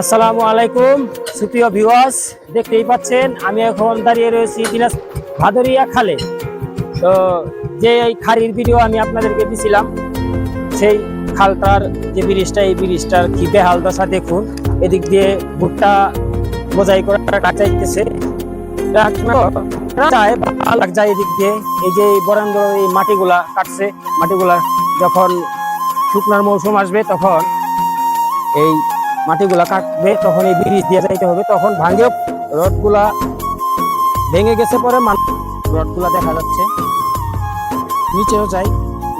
আসসালামু আলাইকুম, সুপ্রিয় ভিউয়ার্স দেখতেই পাচ্ছেন, আমি এখন দাঁড়িয়ে রয়েছি দিনাজ ভাদরিয়া খালে। তো যে এই খাড়ির ভিডিও আমি আপনাদেরকে দিছিলাম, সেই খালটার যে ব্রিজটা, এই ব্রিজটার কি বেহাল দশা দেখুন। এদিক দিয়ে ভুট্টা বোঝাই করে কাটাইতেছে যায় এদিক দিয়ে। এই যে বরেন্দ্র এই মাটিগুলা কাটছে, মাটিগুলা যখন শুকনার মৌসুম আসবে, তখন এই মাটিগুলা কাটবে, তখন এই ব্রিজ দিয়ে যাইতে হবে। তখন ভাঙে রডগুলা ভেঙে গেছে পরে রডগুলা দেখা যাচ্ছে। নিচেও যাই,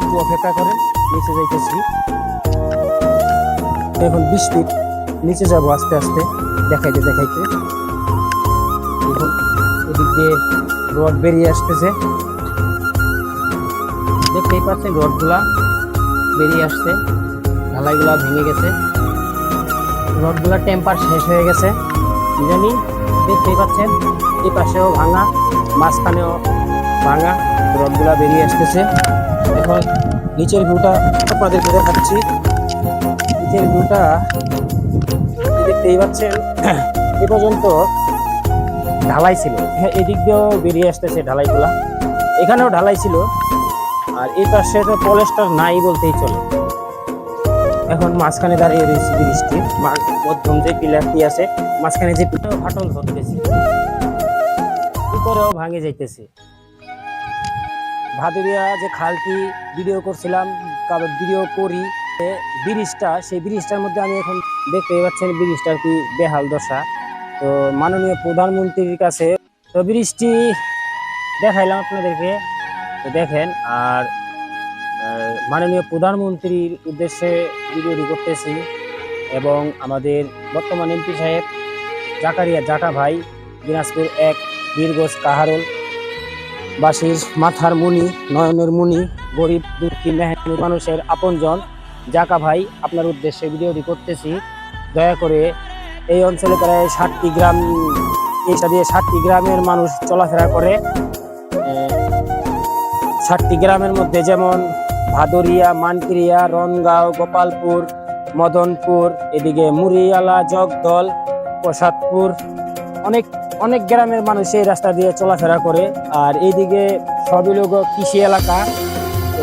একটু অপেক্ষা করেন, নিচে যাইতেছি। এখন বৃষ্টি নিচে যাব আস্তে আস্তে, দেখাইতে দেখাইতে। দেখুন এদিক দিয়ে রড বেরিয়ে আসতেছে। দেখতেই পাচ্ছেন রডগুলা বেরিয়ে আসছে, ঢালাইগুলা ভেঙে গেছে। রডগুলা টেম্পার শেষ হয়ে গেছে। জানি দেখতেই পাচ্ছেন এই পাশেও ভাঙা, মাঝখানেও ভাঙা রডগুলা বেরিয়ে আসতেছে। এখন নিচের ভিউটা আপনাদেরকে দেখাচ্ছি। নিচের ভিউটা দেখতেই পাচ্ছেন, এ পর্যন্ত ঢালাই ছিল। হ্যাঁ এদিক দিয়েও বেরিয়ে আসতেছে ঢালাইগুলা। এখানেও ঢালাই ছিল। আর এই পাশে তো পলেস্টার নাই বলতেই চলে। এখন মাঝখানে দাঁড়িয়ে রয়েছে বৃষ্টি। মধ্যম যে পিলারটি আছে, মাঝখানে যে ফাটল ধরতেছে, উপরেও ভাঙে যাইতেছে। ভাদুরিয়া যে খালটি ভিডিও করছিলাম কারও ভিডিও করি ব্রিজটা, সেই ব্রিজটার মধ্যে আমি এখন দেখতে পাচ্ছেন ব্রিজটার কি বেহাল দশা। তো মাননীয় প্রধানমন্ত্রীর কাছে, তো ব্রিজটি দেখাইলাম আপনাদেরকে, তো দেখেন, আর মাননীয় প্রধানমন্ত্রীর উদ্দেশ্যে ভিডিওটি করতেছি। এবং আমাদের বর্তমান এমপি সাহেব জাকারিয়া জাকা ভাই, দিনাজপুর এক বীরগোজ কাহারল, বাসীর মাথার মুনি, নয়নের মুনি, গরিব দুঃখী মেহনত মানুষের আপনজন। জাকা ভাই, আপনার উদ্দেশ্যে ভিডিওটি করতেছি। দয়া করে এই অঞ্চলে প্রায় ষাটটি গ্রাম এইটা দিয়ে ষাটটি গ্রামের মানুষ চলাফেরা করে। ষাটটি গ্রামের মধ্যে যেমন ভাদরিয়া, মানকিরিয়া, রনগাঁও, গোপালপুর মদনপুর, এদিকে মুরিয়ালা জগদল, প্রসাদপুর, অনেক অনেক গ্রামের মানুষ এই রাস্তা দিয়ে চলাফেরা করে। আর এইদিকে সবই লোক কৃষি এলাকা,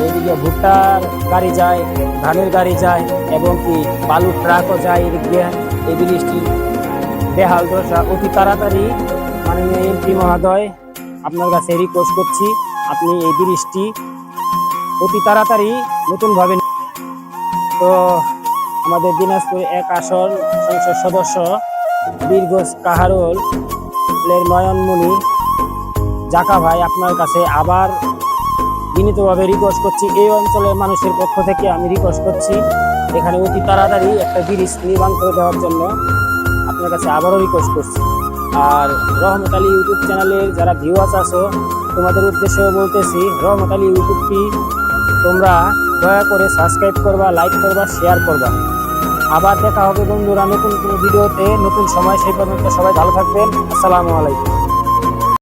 এইদিকে ভুট্টার গাড়ি যায়, ধানের গাড়ি যায়, এবং কি বালুর ট্রাকও যায় এদিক দিয়ে। এই ব্রিজটি বেহাল দশা। অতি তাড়াতাড়ি মাননীয় এমপি মহোদয়, আপনার কাছে রিকোয়েস্ট করছি, আপনি এই ব্রিজটি অতি তাড়াতাড়ি নতুনভাবে তো আমাদের দিনাজপুর এক আসন সংসদ সদস্য বীরগোজ কাহারোল নয়নমণি জাকা ভাই আপনার কাছে আবার বিনীতভাবে রিকোয়েস্ট করছি। এই অঞ্চলের মানুষের পক্ষ থেকে আমি রিকোয়েস্ট করছি, এখানে অতি তাড়াতাড়ি একটা ব্রিজ নির্মাণ করে দেওয়ার জন্য আপনার কাছে আবারও রিকোয়েস্ট করছি। আর রহমত আলী ইউটিউব চ্যানেলের যারা ভিউয়ার্স আছো, তোমাদের উদ্দেশ্যেও বলতেছি, রহমত আলী ইউটিউবটি তোমরা দয়া করে সাবস্ক্রাইব করবা লাইক করবা শেয়ার করবা। আবার দেখা হবে বন্ধুরা নতুন কোনো ভিডিওতে। নতুন সময়, সেই পর্যন্ত সবাই ভালো থাকবেন। আসসালামু আলাইকুম।